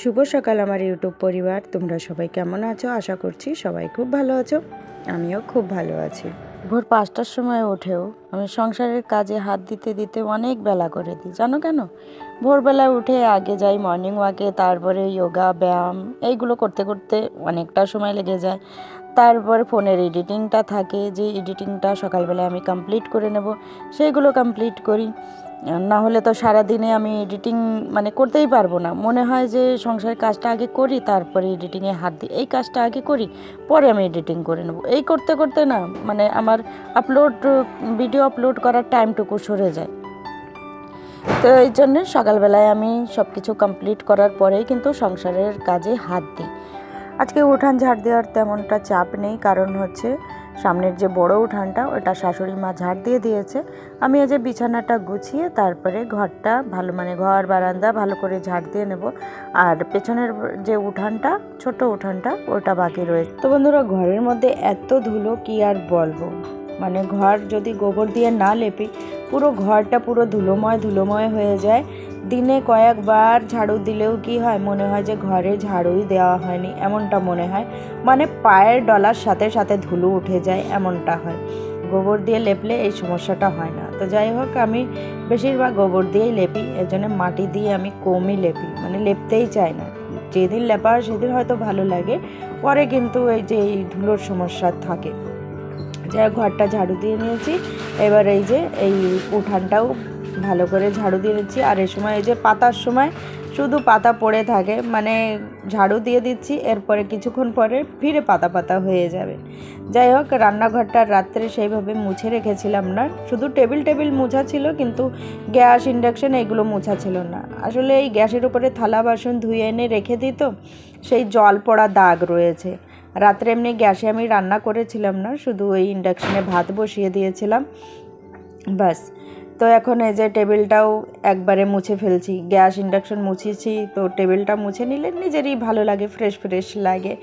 শুভ সকাল আমার ইউটিউব পরিবার। তোমরা সবাই কেমন আছো? আশা করছি সবাই খুব ভালো আছো। আমিও খুব ভালো আছি। ভোর পাঁচটার সময় উঠেও আমি সংসারের কাজে হাত দিতে দিতে অনেক বেলা করে দিই। জানো কেন? ভোরবেলা উঠে আগে যাই মর্নিং ওয়াকে তারপরে যোগা ব্যায়াম, এইগুলো করতে করতে অনেকটা সময় লেগে যায়। তারপরে ফোনের এডিটিংটা থাকে, যে এডিটিংটা সকালবেলা আমি কমপ্লিট করে নেব, সেইগুলো কমপ্লিট করি। না হলে তো সারাদিনে আমি এডিটিং মানে করতেই পারব না। মনে হয় যে সংসারের কাজটা আগে করি, তারপরে এডিটিংয়ে হাত দিই এই কাজটা আগে করি, পরে আমি এডিটিং করে নেব। এই করতে করতে না মানে আমার আপলোড ভিডিও আপলোড করার টাইমটুকু সরে যায়। তো এই জন্যে সকালবেলায় আমি সব কিছু কমপ্লিট করার পরেই কিন্তু সংসারের কাজে হাত দিই। আজকে উঠান ঝাড় দেওয়ার তেমনটা চাপ নেই, কারণ হচ্ছে সামনের যে বড় উঠানটা, ওটা শাশুড়ি মা ঝাড় দিয়ে দিয়েছে। আমি যে বিছানাটা গুছিয়ে তারপরে ঘরটা ভালো মানে ঘর, বারান্দা ভালো করে ঝাড় দিয়ে নেব। আর পেছনের যে উঠানটা, ছোট উঠানটা, ওটা বাকি রয়েছে তো বন্ধুরা, ঘরের মধ্যে এত ধুলো কি আর বলব? মানে ঘর যদি গোবর দিয়ে না লেপি, পুরো ঘরটা পুরো ধুলোময় ধুলোময় হয়ে যায়। দিনে কয়েকবার ঝাড়ু দিলেও কি হয়? মনে হয় যে ঘরে ঝাড়ুই দেওয়া হয়নি, এমনটা মনে হয়। মানে পায়ের ডলার সাথে সাথে ধুলো উঠে যায়, এমনটা হয়। গোবর দিয়ে লেপলে এই সমস্যাটা হয় না। তো যাই হোক, আমি বেশিরভাগ গোবর দিয়েই লেপি, এর জন্য মাটি দিয়ে আমি কমই লেপি। মানে লেপতেই চাই না। যেদিন লেপা হয় সেদিন হয়তো ভালো লাগে, পরে কিন্তু এই যে এই ধুলোর সমস্যা থাকে। যাই ঘরটা ঝাড়ু দিয়ে নিয়েছি। এবার এই যে এই উঠানটাও ভালো করে ঝাড়ু দিয়ে নিচ্ছি। আর এই সময় এই যে পাতার সময় শুধু পাতা পড়ে থাকে মানে ঝাড়ু দিয়ে দিচ্ছি, এরপরে কিছুক্ষণ পরে ফিরে পাতা পাতা হয়ে যাবে। যাই হোক, রান্নাঘরটা রাত্রে সেইভাবে মুছে রেখেছিলাম না। শুধু টেবিল টেবিল মোছা ছিল, কিন্তু গ্যাস, ইন্ডাকশন এগুলো মোছা ছিল না। আসলে এই গ্যাসের উপরে থালা বাসন ধুয়ে এনে রেখে দিত সেই জল পড়া দাগ রয়েছে। রাত্রে এমনি গ্যাসে আমি রান্না করেছিলাম না, শুধু ওই ইন্ডাকশনে ভাত বসিয়ে দিয়েছিলাম, ব্যাস। তো এখন এই যে টেবিলটাও একবারে মুছে ফেলছি। গ্যাস ইন্ডাকশন মুছেছি তো টেবিলটা মুছে নিলে নিজেরই ভালো লাগে, ফ্রেশ ফ্রেশ লাগে।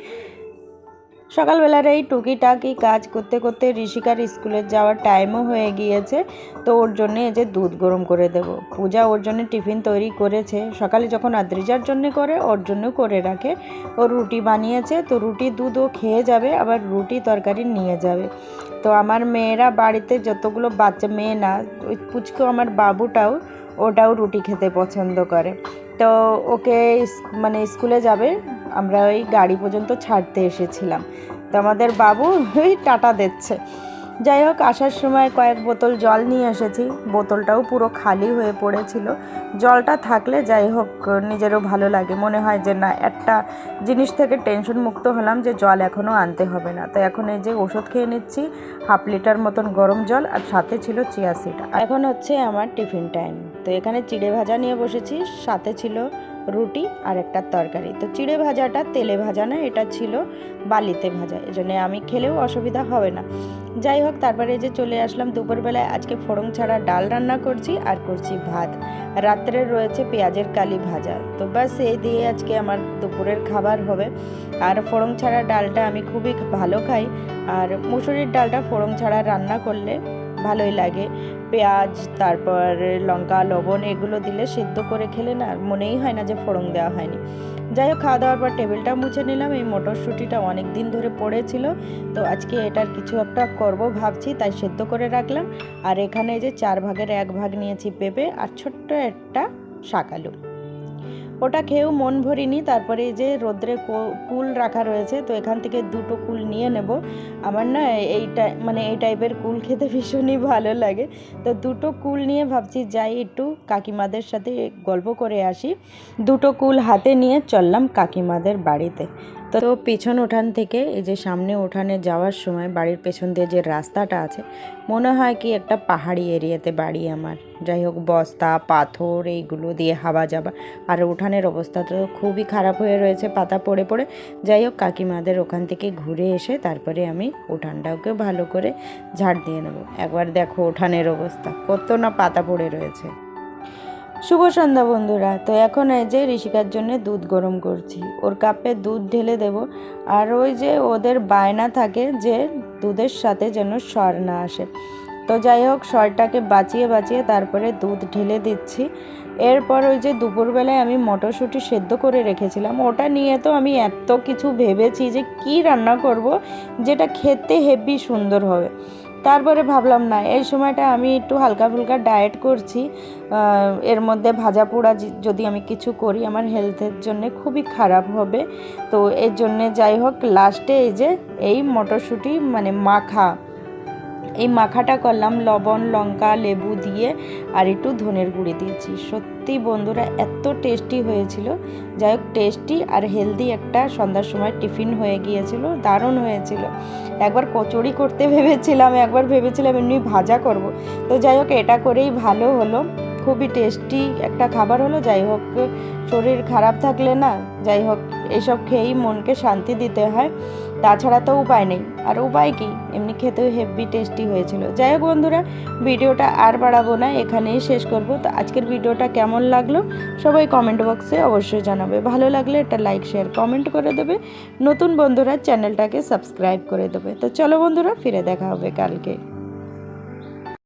সকালবেলার এই টুকিটাকি কাজ করতে করতে ঋষিকার স্কুলে যাওয়ার টাইমও হয়ে গিয়েছে, তো ওর জন্য এই যে দুধ গরম করে দেব। পূজা ওর জন্য টিফিন তৈরি করেছে। সকালে যখন আদ্রিজার জন্য করে, ওর জন্য করে রাখে। ও রুটি বানিয়েছে, তো রুটি দুধ ও খেয়ে যাবে, আবার রুটি তরকারি নিয়ে যাবে। তো আমার মেয়েরা বাড়িতে যতগুলো বাচ্চা, মেয়ে না, ওই পুচকো আমার বাবুটাও, ওটাও রুটি খেতে পছন্দ করে। তো ওকে মানে স্কুলে যাবে। আমরা ওই গাড়ি পর্যন্ত ছাড়তে এসেছিলাম। তো আমাদের বাবু ওই টাটা দিচ্ছে। যাই হোক, আসার সময় কয়েক বোতল জল নিয়ে এসেছি। বোতলটাও পুরো খালি হয়ে পড়েছিল। জলটা থাকলে যাই হোক, নিজেরও ভালো লাগে। মনে হয় যে, না, একটা জিনিস থেকে টেনশন মুক্ত হলাম যে, জল এখনও আনতে হবে না। তো এখন এই যে ওষুধ খেয়ে নিচ্ছি, হাফ লিটার মতন গরম জল আর সাথে ছিল চিয়া সিড। এখন হচ্ছে আমার টিফিন টাইম। তো এখানে চিড়ে ভাজা নিয়ে বসেছি, সাথে ছিল রুটি আর একটা তরকারি। তো চিড়ে ভাজাটা, তেলে ভাজা না, এটা ছিল বালিতে ভাজা। এই জন্য আমি খেলেও অসুবিধা হবে না। যাই হোক, তারপরে যে চলে আসলাম দুপুরবেলায়। আজকে ফোড়ন ছাড়া ডাল রান্না করছি আর করছি ভাত। রাত্রে রয়েছে পেঁয়াজের কালি ভাজা। তো ব্যাস, এই দিয়ে আজকে আমার দুপুরের খাবার হবে। আর ফোড়ন ছাড়া ডালটা আমি খুবই ভালো খাই। আর মুসুরির ডালটা ফোড়ন ছাড়া রান্না করলে ভালোই লাগে। পেঁয়াজ, তারপর লঙ্কা, লবণ এগুলো দিলে সিদ্ধ করে খেলে না মনেই হয় না যে ফোড়ন দেওয়া হয়নি। যাই হোক খাওয়া দাওয়ার পর টেবিলটা মুছে নিলাম। এই মটরশুঁটিটা অনেক দিন ধরে পড়েছিল। তো আজকে এটার কিছু একটা করব ভাবছি, তাই সেদ্ধ করে রাখলাম। আর এখানে যে চার ভাগের এক ভাগ নিয়েছি পেঁপে আর ছোট্ট একটা শাকালু ওটা খেয়েও মন ভরিনি। তারপরে এই যে রোদ্রে কুল রাখা রয়েছে, তো এখান থেকে দুটো কুল নিয়ে নেব। আমার না এইটা মানে এই টাইপের কুল খেতে ভীষণই ভালো লাগে। তো দুটো কুল নিয়ে ভাবছি যাই একটু কাকিমাদের সাথে গল্প করে আসি। দুটো কুল হাতে নিয়ে চললাম কাকিমাদের বাড়িতে। তো পেছন উঠান থেকে এই যে সামনে উঠানে যাওয়ার সময় বাড়ির পেছন দিয়ে যে রাস্তাটা আছে, মনে হয় কি একটা পাহাড়ি এরিয়াতে বাড়ি আমার। যাই হোক, বস্তা, পাথর, এইগুলো দিয়ে হাওয়া যাবা আর উঠানের অবস্থা তো খুবই খারাপ হয়ে রয়েছে, পাতা পড়ে পড়ে। যাই হোক, কাকিমাদের ওখান থেকে ঘুরে এসে তারপরে আমি উঠানটাকে ভালো করে ঝাড় দিয়ে নেব। একবার দেখো উঠানের অবস্থা, কত না পাতা পড়ে রয়েছে। শুভ সন্ধ্যা বন্ধুরা। তো এখন এই যে ঋষিকার জন্য দুধ গরম করছি। ওর কাপে দুধ ঢেলে দেব। আর ওই যে ওদের বায়না থাকে যে দুধের সাথে যেন স্বর না আসে। তো যাই হোক, সরটাকে বাঁচিয়ে বাঁচিয়ে তারপরে দুধ ঢেলে দিচ্ছি। এরপর ওই যে দুপুরবেলায় আমি মটরশুঁটি সেদ্ধ করে রেখেছিলাম। ওটা নিয়ে তো আমি এত কিছু ভেবেছি যে কি রান্না করব, যেটা খেতে হেভি সুন্দর হবে। তারপরে ভাবলাম, না, এই সময়টা আমি একটু হালকা ফুলকা ডায়েট করছি। এর মধ্যে ভাজা পোড়া যদি আমি কিছু করি, আমার হেলথের জন্য খুবই খারাপ হবে। তো এর জন্যে যাই হোক লাস্টে এই যে, এই মটরশুঁটি মানে মাখা এই মাখাটা করলাম লবণ, লঙ্কা, লেবু দিয়ে আর একটু ধনের গুঁড়ি দিয়েছি। সত্যি বন্ধুরা, এত টেস্টি হয়েছিল। যাই হোক টেস্টি আর হেলদি একটা সন্ধ্যার সময় টিফিন হয়ে গিয়েছিল, দারুণ হয়েছিল। একবার কচুরি করতে ভেবেছিলাম, একবার ভেবেছিলাম এমনি ভাজা করব। তো যাই হোক, এটা করেই ভালো হলো। খুবই টেস্টি একটা খাবার হলো। যাই হোক, শরীর খারাপ থাকলে না, যাই হোক, এসব খেয়েই মনকে শান্তি দিতে হয়। তাছাড়া তো উপায় নেই। আর উপায় কি? এমনি খেতেও হেভি টেস্টি হয়েছিল। যাই হোক বন্ধুরা, ভিডিওটা আর বাড়াবো না, এখানেই শেষ করব। তো আজকের ভিডিওটা কেমন লাগল সবাই কমেন্ট বক্সে অবশ্যই জানাবে। ভালো লাগলে একটা লাইক শেয়ার কমেন্ট করে দেবে। নতুন বন্ধুরা চ্যানেলটাকে সাবস্ক্রাইব করে দেবে। তো চলো বন্ধুরা, ফিরে দেখা হবে কালকে।